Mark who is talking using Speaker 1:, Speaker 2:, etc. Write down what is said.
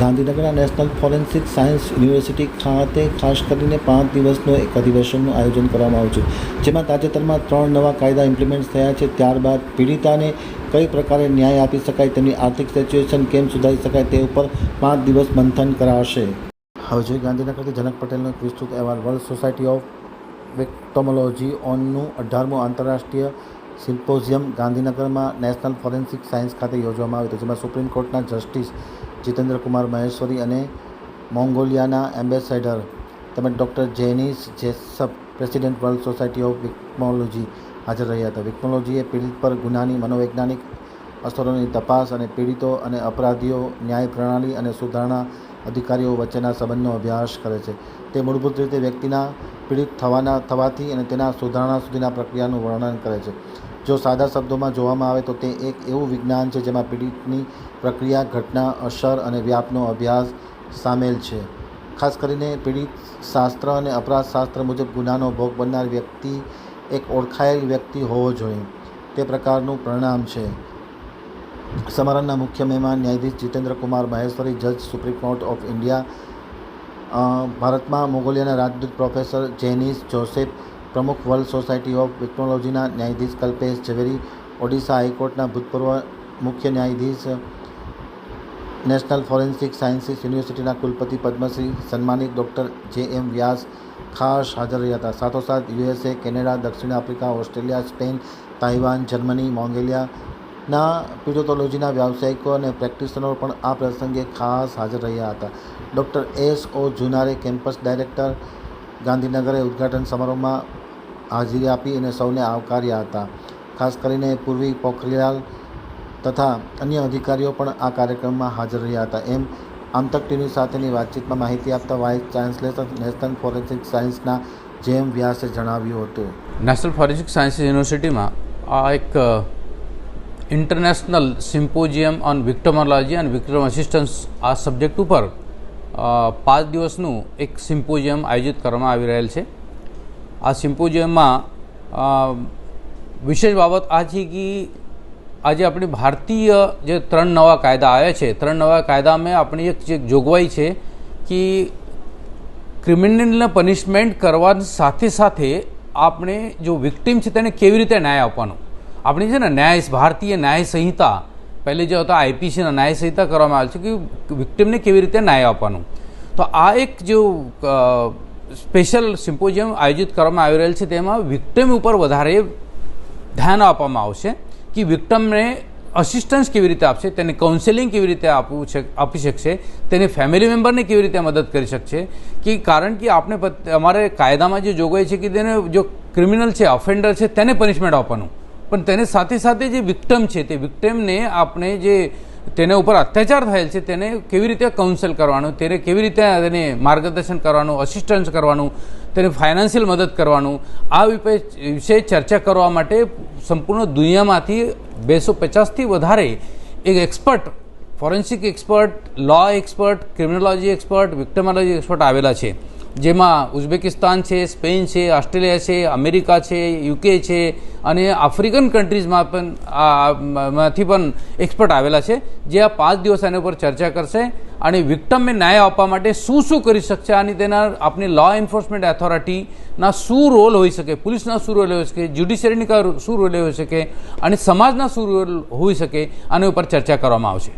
Speaker 1: ગાંધીનગરના national forensic science university ખાતે ખાસ કરીને પાંચ દિવસનો એક અધિવેશનનું આયોજન કરવામાં આવ્યું છે, જેમાં તાજેતરમાં ત્રણ નવા કાયદા ઇમ્પ્લિમેન્ટ થયા છે. ત્યારબાદ પીડિતાને કઈ પ્રકારે ન્યાય આપી શકાય, તેમની આર્થિક સિચ્યુએશન કેમ સુધારી શકાય તે ઉપર પાંચ દિવસ મંથન કરાશે. હવે જોઈએ ગાંધીનગરથી જનક પટેલનો વિસ્તૃત અહેવાલ. વર્લ્ડ સોસાયટી ઓફ વેક્ટોમોલોજી ઓનનું અઢારમું આંતરરાષ્ટ્રીય સિમ્પોઝિયમ ગાંધીનગરમાં નેશનલ ફોરેન્સિક સાયન્સ ખાતે યોજવામાં આવ્યું હતું, જેમાં સુપ્રીમ કોર્ટના જસ્ટિસ જીતેન્દ્ર કુમાર મહેશ્વરી અને મોંગોલિયાના એમ્બેસેડર તેમજ doctor Janice Jessup president world society of victimology હાજર રહ્યા હતા. વિક્મોલોજીએ પીડિત પર ગુનાની મનોવૈજ્ઞાનિક અસરોની તપાસ અને પીડિતો અને અપરાધીઓ ન્યાય પ્રણાલી અને સુધારણા અધિકારીઓ વચ્ચેના સંબંધનો અભ્યાસ કરે છે. તે મૂળભૂત રીતે વ્યક્તિના પીડિત થવાના, થવાથી અને તેના સુધારણા સુધીના પ્રક્રિયાનું વર્ણન કરે છે. જો સાદા શબ્દોમાં જોવામાં આવે તો તે એક એવું વિજ્ઞાન છે જેમાં પીડિતની પ્રક્રિયા, ઘટના, અસર અને વ્યાપનો અભ્યાસ સામેલ છે. ખાસ કરીને પીડિત શાસ્ત્ર અને અપરાધ શાસ્ત્ર મુજબ ગુનાનો ભોગ બનનાર વ્યક્તિ એક ઓળખાયેલ વ્યક્તિ હોવો જોઈએ. તે પ્રકારનું પરિણામ છે. સમારંભના મુખ્ય મહેમાન ન્યાયાધીશ જીતેન્દ્ર કુમાર મહેશ્વરી જજ સુપ્રીમ કોર્ટ ઓફ ઇન્ડિયા ભારતમાં મોગોલિયાના રાજદૂત પ્રોફેસર જેનિસ જોસેફ પ્રમુખ વર્લ્ડ સોસાયટી ઓફ ટેકનોલોજીના ન્યાયાધીશ કલ્પેશ ઝવેરી, ઓડિશા હાઈકોર્ટના ભૂતપૂર્વ મુખ્ય ન્યાયાધીશ, નેશનલ ફોરેન્સિક સાયન્સીસ યુનિવર્સિટીના કુલપતિ પદ્મશ્રી, સન્માનિત ડૉક્ટર જે એમ વ્યાસ ખાસ હાજર રહ્યા હતા. સાથોસાથ યુએસએ, કેનેડા, દક્ષિણ Africa, Australia, Spain, Taiwan, Germany, મોંગોલિયાના પીડોટોલોજીના વ્યાવસાયિકો અને પ્રેક્ટિશનરો પણ આ પ્રસંગે ખાસ હાજર રહ્યા હતા. Doctor S O Junare campus director ગાંધીનગરે ઉદ્ઘાટન સમારોહમાં હાજરી આપી અને સૌને આવકાર્યા હતા. ખાસ કરીને પૂર્વી પોખરિયાલ તથા અન્ય અધિકારીઓ પણ આ કાર્યક્રમમાં હાજર રહ્યા હતા. એમ આમતક ટીવી સાથેની વાતચીતમાં માહિતી આપતા વાઇસ ચાન્સેલર નેશનલ ફોરેન્સિક સાયન્સના જેમ વ્યાસે જણાવ્યું હતું.
Speaker 2: નેશનલ ફોરેન્સિક સાયન્સ યુનિવર્સિટીમાં આ એક ઇન્ટરનેશનલ સિમ્પોઝિયમ ઓન વિક્ટોમોલોજી અને વિક્ટોમ અસિસ્ટન્સ આ સબ્જેક્ટ ઉપર પાંચ દિવસનું એક સિમ્પોઝિયમ આયોજિત કરવામાં આવી રહેલ છે. આ સિમ્પોઝિયમમાં વિશેષ બાબત આ છે કે આજે આપણી ભારતીય જે ત્રણ નવા કાયદા આવ્યા છે, ત્રણ નવા કાયદામાં આપણી એક જે જોગવાઈ છે કે ક્રિમિનલને પનિશમેન્ટ કરવાની સાથે સાથે આપણે જો વિક્ટિમ છે તેને કેવી રીતે ન્યાય આપવાનો? આપણી છે ને ન્યાય, ભારતીય ન્યાય સંહિતા પહેલે જે હતા આઈપીસીના ન્યાય સંહિતા કરવામાં આવેલ છે કે વિક્ટિમને કેવી રીતે ન્યાય આપવાનું. તો આ એક જે સ્પેશિયલ સિમ્પોઝિયમ આયોજિત કરવામાં આવી રહેલ છે, તેમાં વિક્ટિમ ઉપર વધારે ધ્યાન આપવામાં આવશે કે વિક્ટમને અસિસ્ટન્સ કેવી રીતે આપશે, તેને કાઉન્સેલિંગ કેવી રીતે આપવું છે, આપી શકશે, તેને ફેમિલી મેમ્બરને કેવી રીતે મદદ કરી શકશે, કે કારણ કે આપણે અમારે કાયદામાં જે જોગવાઈ છે કે તેને, જો ક્રિમિનલ છે ઓફેન્ડર છે, તેને પનિશમેન્ટ આપવાનું. પણ તેને સાથે સાથે જે વિક્ટમ છે, તે વિક્ટમને આપણે જે તેના ઉપર અત્યાચાર થયેલ છે, તેને કેવી રીતે કાઉન્સેલ કરવાનું, તેને કેવી રીતે તેને માર્ગદર્શન કરવાનું અસિસ્ટન્સ કરવાનું, તેને ફાઇનાન્શિયલ મદદ કરવાનું, આ વિષય ચર્ચા કરવા માટે સંપૂર્ણ દુનિયામાંથી બેસો પચાસથી વધારે એક expert forensic expert law expert criminology expert victimology expert આવેલા છે. જેમાં ઉઝબેકિસ્તાન છે, સ્પેન છે, ઓસ્ટ્રેલિયા છે, અમેરિકા છે, યુકે છે અને આફ્રિકન કન્ટ્રીઝમાં પણ માંથી પણ એક્સપર્ટ આવેલા છે, જે આ પાંચ દિવસ આના ઉપર ચર્ચા કરશે અને વિક્ટમને ન્યાય આપવા માટે શું શું કરી શકશે અને તેના આપણી લો એન્ફોર્સમેન્ટ ઓથોરિટીના શું રોલ હોઈ શકે પોલીસના શું રોલ હોઈ શકે જ્યુડિશિયરીની શું રોલ હોઈ શકે અને સમાજના શું રોલ હોઈ શકે આના ઉપર ચર્ચા કરવામાં આવશે.